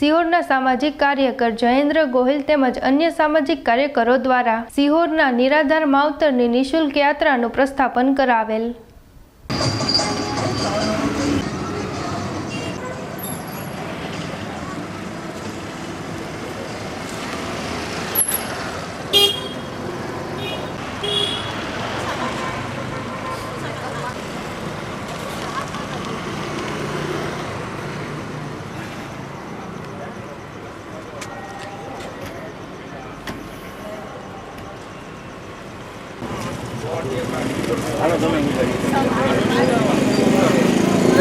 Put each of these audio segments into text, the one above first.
સિહોરના સામાજિક કાર્યકર જયેન્દ્ર ગોહિલ તેમજ અન્ય સામાજિક કાર્યકરો દ્વારા સિહોરના નિરાધાર માવતરની નિઃશુલ્ક યાત્રાનું પ્રસ્થાપન કરાવેલ.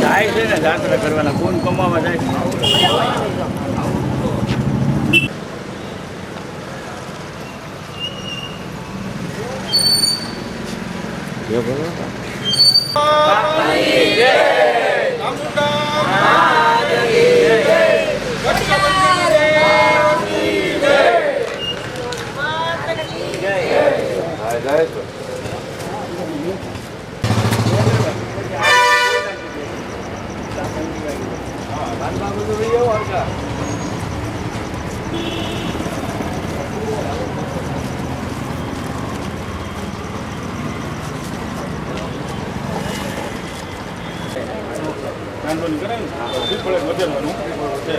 જાય છે ને જાત્રા કરવાના કોણ કમાવા જાય છે આંદોલન કરે ને શું પડે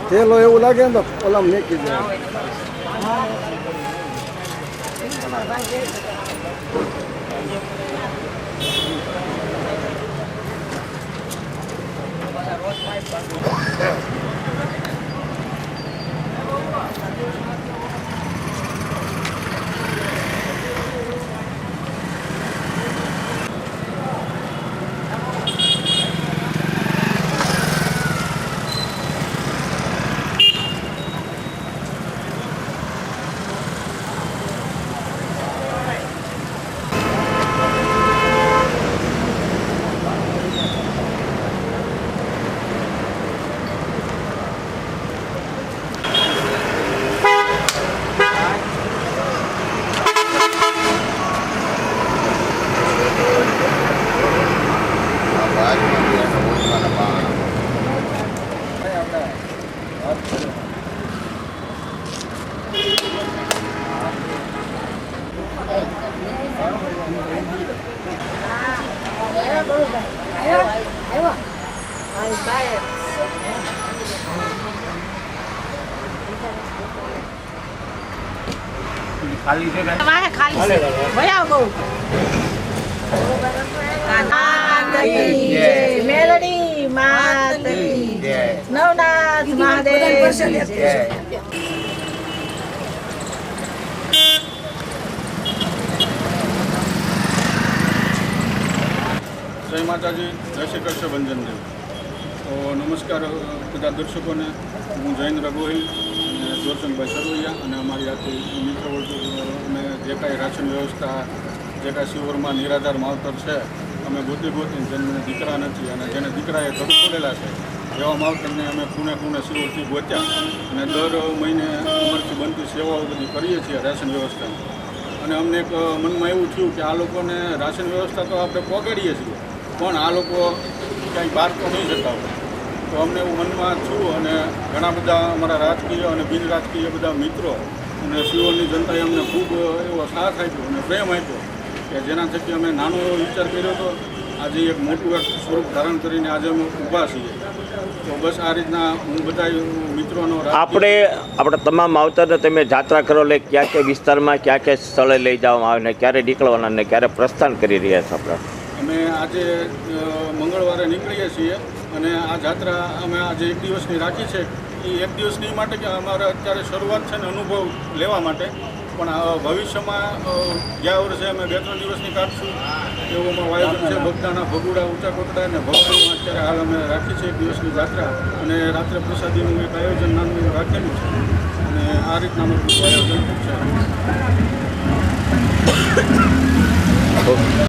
થેલો એવું લાગે ને તો ઓલામ મેકી દે ખાલી છે ખાલી છે. ભયા બહુ મેલડી માતની મહાદેવ જય માતાજી જય શ્રી કૃષ્ણ ભંજનદેવ તો નમસ્કાર બધા દર્શકોને. હું જૈન ગોહિલ અને જોરચંદભાઈ સરવૈયા અને અમારી આખી મિત્રો વર્તુળ અને જે કાંઈ રાશન વ્યવસ્થા જે કાંઈ શિવરમાં નિરાધાર માવતર છે અમે ગોતી ગોતી જેમને દીકરા નથી અને જેને દીકરાએ ઘર ખોલેલા છે એવા માવતરને અમે ખૂણે ખૂણે શિવરથી ગોચ્યા અને દર મહિને અમારથી બનતી સેવાઓ બધી કરીએ છીએ રાશન વ્યવસ્થા. અને અમને એક મનમાં એવું થયું કે આ લોકોને રાશન વ્યવસ્થા તો આપણે પહોંચાડીએ છીએ, પણ આ લોકો ક્યાંય બહાર તો નહીં જતા હોય. તો અમને એવું મનમાં થયું અને ઘણા બધા અમારા રાજકીય અને બિન રાજકીય બધા મિત્રો અને શિવોની જનતાએ અમને ખૂબ એવો સાથ આપ્યો અને પ્રેમ આપ્યો કે જેના થકી અમે નાનો એવો વિચાર કર્યો હતો આજે એક મોટું એક સ્વરૂપ ધારણ કરીને આજે અમે ઊભા છીએ. તો બસ આ રીતના હું બધા મિત્રોનો આપણે આપણે તમામ માવતરને તમે જાત્રા કરો લે ક્યાં ક્યાં વિસ્તારમાં ક્યાં ક્યાં સ્થળે લઈ જવામાં આવે ને ક્યારે નીકળવાના ને ક્યારે પ્રસ્થાન કરી રહ્યા છે આપણે? અમે આજે મંગળવારે નીકળીએ છીએ અને આ જાત્રા અમે આજે એક દિવસની રાખી છે. એ એક દિવસની માટે કે અમારે અત્યારે શરૂઆત છે ને અનુભવ લેવા માટે. પણ ભવિષ્યમાં ગયા વર્ષે અમે બે ત્રણ દિવસની કાઢશું. એવું અમારું આયોજન છે બગદાણા ભગુડા ઊંચા કોટડા અને ભગવાનમાં અત્યારે હાલ અમે રાખી છે એક દિવસની જાત્રા અને રાત્રે પ્રસાદીનું એક આયોજન એવું રાખેલું છે. અને આ રીતના અમારું આયોજન છે.